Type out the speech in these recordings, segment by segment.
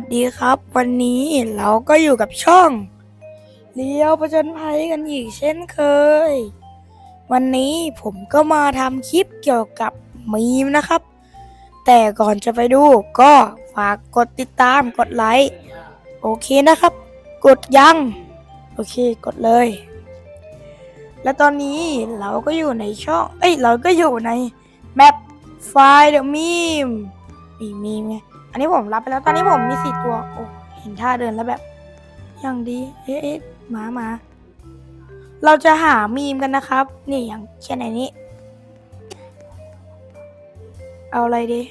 วัสดีครับ วันนี้เราก็อยู่กับช่องเลี้ยวประจนภัยกันอีกเช่นเคย วันนี้ผมก็มาทำคลิปเกี่ยวกับมีมนะครับ แต่ก่อนจะไปดูก็ฝากกดติดตามกดไลค์โอเคนะครับ กดยัง โอเคกดเลย และตอนนี้เราก็อยู่ในช่อง เอ้ยเราก็อยู่ในแมปไฟล์เดอะมีมมีมีมไง อันนี้ผมรับไปแล้วตอนนี้ผมมีสี่ตัว โอ้เห็นท่าเดินแล้วแบบอย่างดีเอ๊ะหมาหมาเราจะหามีมกันนะครับ นี่อย่างเช่นไหนนี้ เอาอะไรดี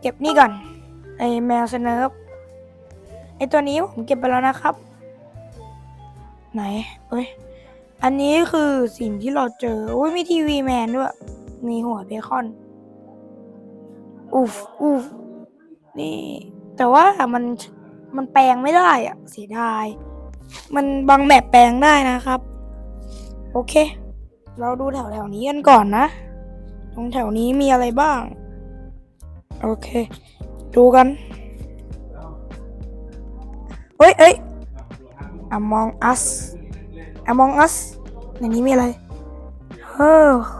เก็บนี่ก่อนไอแมวสเนิร์ฟไอตัวนี้ผมเก็บไปแล้วนะครับ ไหนเอ้ยอันนี้คือสิ่งที่เราเจออุ้ยมีทีวีแมนด้วย มีหัวเบคอน อูฟอูฟนี่ แต่ว่ามันมันแปลงไม่ได้อะเสียดาย มันบางแบบแปลงได้นะครับ โอเค เราดูแถวแถวๆนี้กันก่อนนะ ตรงแถวนี้มีอะไรบ้าง โอเค ดูกัน เฮ้ยเอ้ย Among Us Among Us ในนี้มีอะไร เฮ้ออึ๊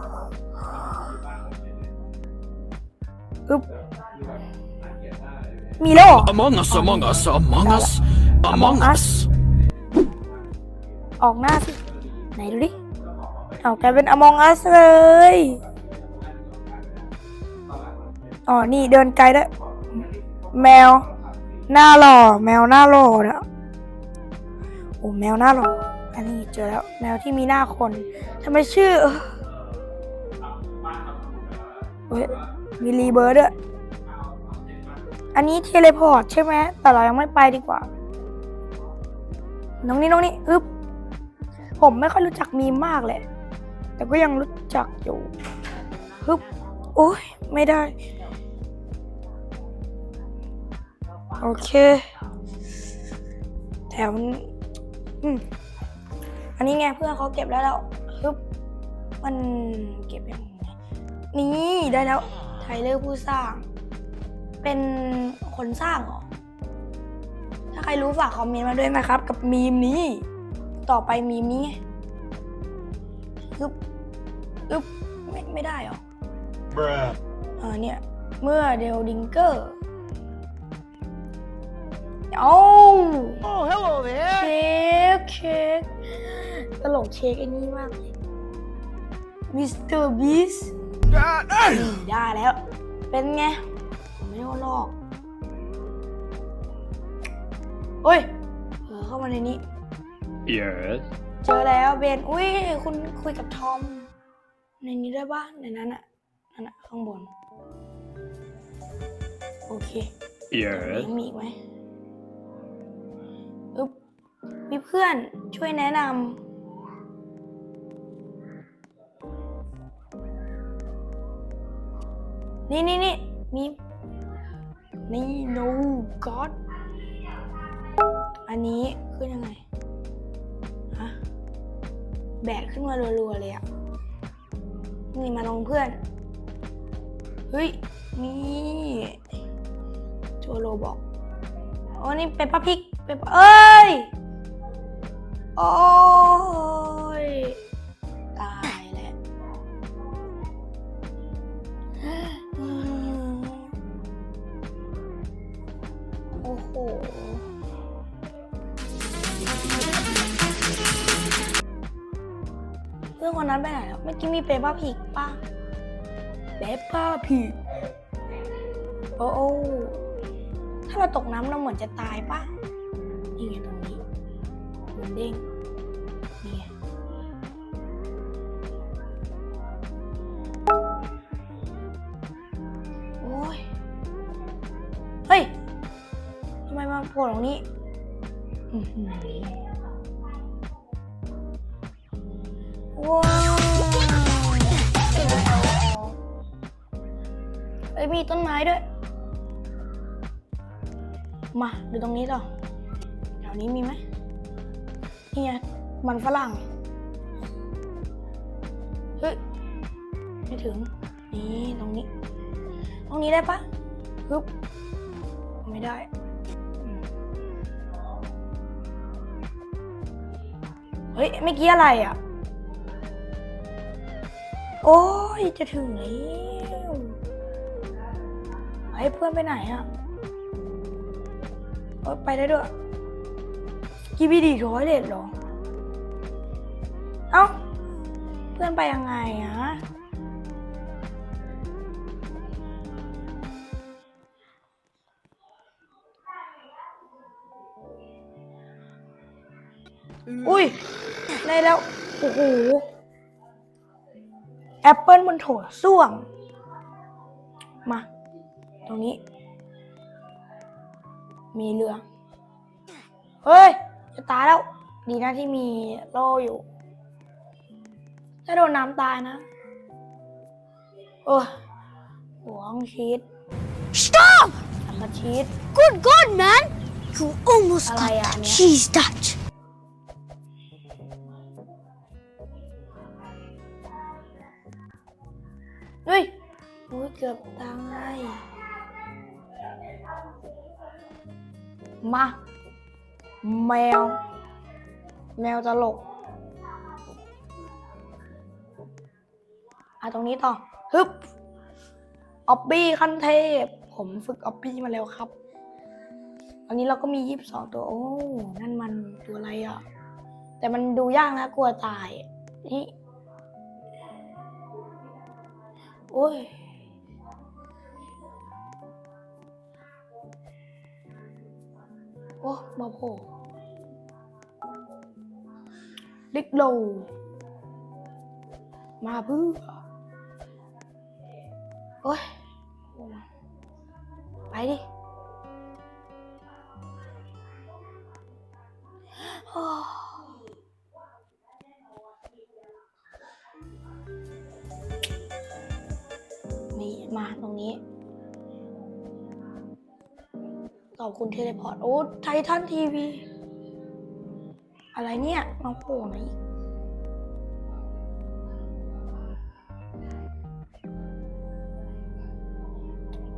มีแล้วเหรอ Among Us, Among Us, Among Us, Among Us. ออกหน้าสิ ไหนดูดิ เอากลายเป็น Among Us เลย อ๋อ นี่เดินไกลด้วยแมว หน้าหล่อ แมวหน้าหล่อนะโอ้แมวหน้าหล่อ อันนี้เจอแล้ว แมวที่มีหน้าคนทำไมชื่อเออเฮ้ยมีรีเบิร์ดด้วย อันนี้เทเลพอร์ตใช่ไหม แต่เรายังไม่ไปดีกว่า น้องนี่น้องนี่อึ๊บ ผมไม่ค่อยรู้จักมีมากเลย แต่ก็ยังรู้จักอยู่ฮึบโอ้ยไม่ได้ โอเค แถวอืมอันนี้ไงเพื่อนเขาเก็บแล้วแล้วฮึบมันเก็บยังไงนี่ได้แล้วไทเลอร์ผู้สร้าง เป็นคนสร้างเหรอ ถ้าใครรู้ฝากคอมเมนต์มาด้วยนะครับ กับมีมนี้ ต่อไปมีมนี้ไงอึ๊บอึ๊บไม่ไม่ได้เหรอ Bruh. เออเนี่ย เมื่อเดลดิงเกอร์โอ้ Oh, hello เช there. คเค้กตลกเชคไอ้นี่มากเลยมิสเตอร์บีส God, hey. ได้แล้ว เป็นไง ผมไม่โดนหลอกโอ้ยเผลอเข้ามาในนี้ Yes. เจอแล้วเบน อุ้ยคุณคุยกับทอม ในนี้ได้บ้างในนั้นอะนั่นอะข้างบน โอเค Yes. ยังมีอีกไหมอึ๊บมีเพื่อนช่วยแนะนำนี่นี่นี่มี นี่ no god อันนี้ขึ้นยังไงฮะแบกขึ้นมารัวๆเลยอะนี่มาลงเพื่อน เฮ้ย นี่โจโลบอกโอ้นี่เป็นป้าพิกเป็นเอ้ย โอ้ย ไปไหนแล้วเมื่อกี้มีเปป้าพิกป่ะเปป้าพิกโอ้โอ้ถ้าเราตกน้ำเราเหมือนจะตายป่ะนี่ไงตรงนี้มันเด้งนี่ไงโอ้ยเฮ้ยทำไมมาโผล่ตรงนี้อือหือว้า มีต้นไม้ด้วย มาดูตรงนี้ต่อแถวนี้มีไหมนี่ไงมันฝรั่ง เฮ้ย ไม่ถึง นี่ตรงนี้ ตรงนี้ได้ปะปึ๊บไม่ได้เฮ้ยเมื่อกี้อะไรอะ โอ้ย จะถึงแล้ว ไอ้ยเพื่อนไปไหนอะเอ้ยไปได้ด้วยกีบีดีร้อยเด็ดหรอ เอ้า เพื่อนไปยังไงอะอุ้ย ได้แล้ว โอ้โห แอปเปิลบนโถส้วม มา รงนี้ มีเรือ เฮ้ย จะตายแล้ว ดีนะที่มีโล่อยู่ ถ้าโดนน้ำตายนะ โอ้ยหัวของชีส Stop! สัมมาชีส Good God, man! You almost Alay, got that Anya. cheese Dutch. เฮ้ยโอ้ยเกือบตาย มา แมว แมวตลก อะตรงนี้ต่อ ฮึบ ออบบี้ขั้นเทพ ผมฝึกออบบี้มาแล้วครับ อันนี้เราก็มียี่สิบสองตัว โอ้ นั่นมันตัวอะไรอะ แต่มันดูยากนะกลัวตาย นี่ โอ้ย โอ้มาโผล่ลิกโลมาเพื่อโอ้ยไปดิโอ้นี่มาตรงนี้ ขอบคุณเทเลพอร์ต โอ้ไททันทีวี อะไรเนี่ยมาโผล่ไหนอีก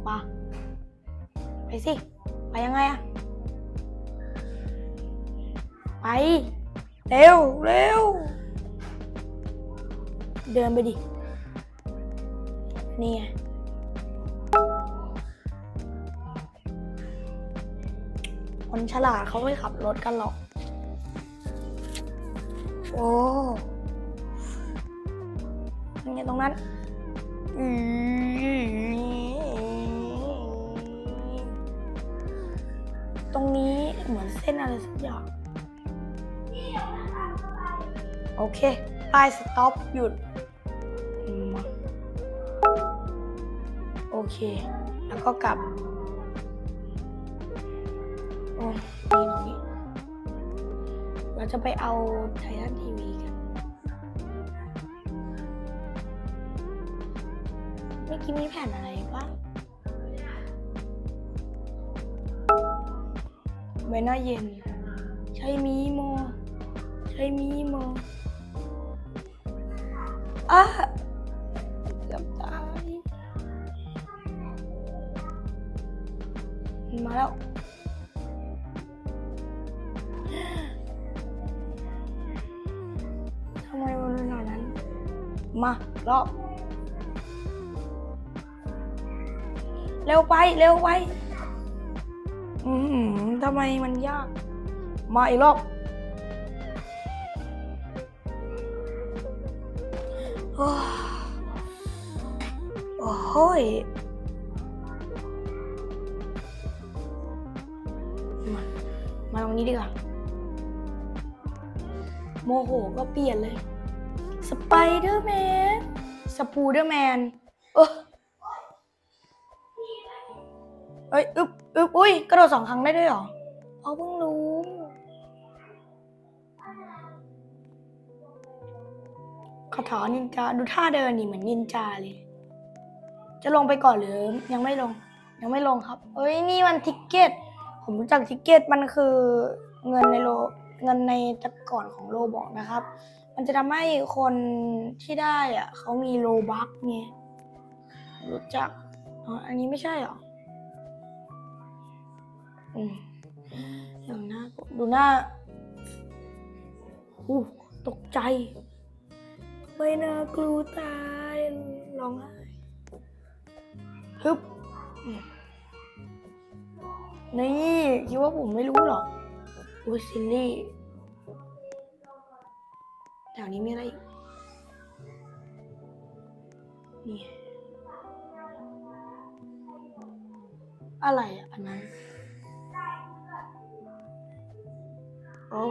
มาไปสิ ไปยังไงอะไป เร็ว เร็ว เดินไปดิ นี่ไง คนฉลาดเขาไม่ขับรถกันหรอก โอ้ยังไงตรงนั้น อืตรงนี้เหมือนเส้นอะไรสักอย่างโอเค ป้ายสต็อปหยุด โอเค แล้วก็กลับ โอ้ยนี่ตรงนี้เราจะไปเอาไททันทีวีกัน เมื่อกี้มีแผ่นอะไรบ้างเวน่าเย็น ใช้มีโม ใช้มีโมอะ มารอบ เร็วไป เร็วไป อืมทำไมมันยาก มาอีกรอบโอ้โหยมามาตรงนี้ดีกว่าโมโหก็เปลี่ยนเลย ไปเดอร์แมน สปูเดอร์แมน เออเอ้ยอึบอึบอุ้ย กระโดดสองครั้งได้ด้วยเหรออ๋อเพิ่งรู้คาถานินจา ดูท่าเดินนี่เหมือนนินจาเลย จะลงไปก่อนหรือยังไม่ลง ยังไม่ลงครับ เอ้ย นี่มันทิกเก็ต ผมรู้จักทิกเก็ตมันคือเงินในโล เงินในแต่ก่อนของโลบอกนะครับ มันจะทำให้คนที่ได้อะเขามีโลบัคไงรู้จักอ๋ออันนี้ไม่ใช่หรออืมอย่างหน้าดูหน้าอู้ตกใจไม่น่ากลัวตายร้องไห้ฮึบนี่คิดว่าผมไม่รู้หรออุ้ยซินนี่ แถวนี้มีอะไรอีก นี่ อะไรอะอันนั้นอ๋อ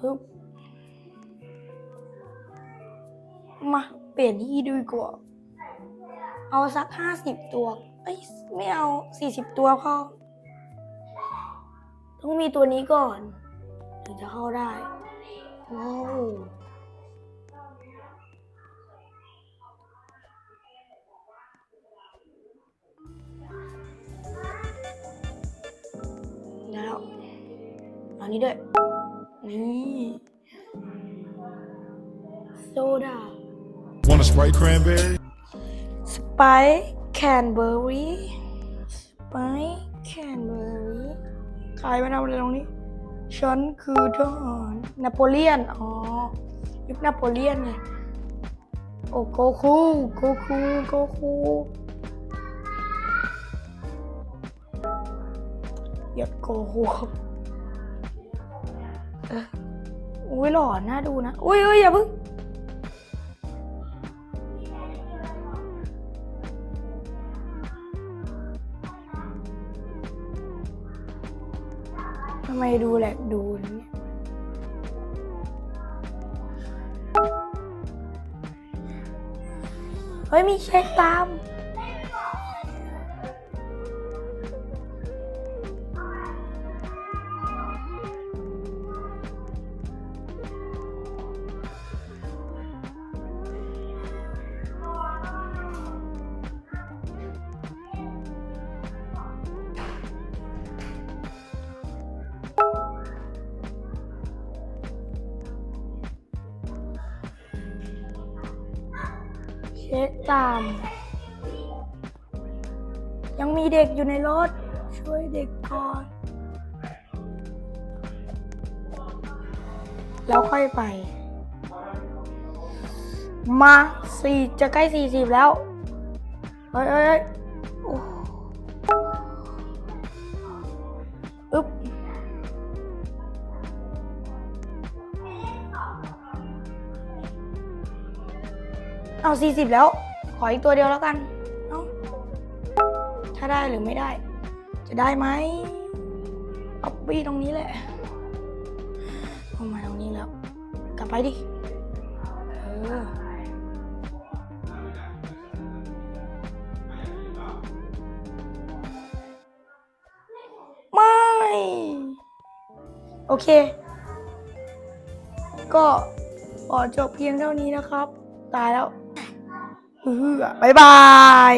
ฮึบมา เปลี่ยนที่ดูดีกว่า เอาสักห้าสิบตัว อ้ยไม่เอาสี่สิบตัวพอต้องมีตัวนี้ก่อน ถึงจะเข้าได้โอ้าวได้แล้วเอานี้ด้วย นี่โซดา Want a Sprite cranberry? สไปแคนเบอรี่สไปแคนเบอร์รี่ขายมาทำอะไรตรงนี้ ฉันคือทหารนโปเลียน อ๋อ ยุคนโปเลียนไงโอ้โกคูโกคูโกคูหยดโกคูอออุ้ยหล่อน่าดูนะ อุ้ยอุ้ยอย่าเพิ่ง ทำไมดูแหลกดูอย่างเนี่ยเฮ้ยมีเช็คตาม ช็คตาม ยังมีเด็กอยู่ในรถ ช่วยเด็กก่อน แล้วค่อยไป มาสี่จะใกล้สี่สิบแล้ว เฮ้ยเฮ้ย เอาสี่สิบแล้ว ขออีกตัวเดียวแล้วกัน เอาถ้าได้หรือไม่ได้ จะได้ไหมเอาปี้ตรงนี้แหละเอามาตรงนี้แล้ว กลับไปดิ เออ ไม่ โอเค ก็ขอจบเพียงเท่านี้นะครับ ตายแล้ว บายบาย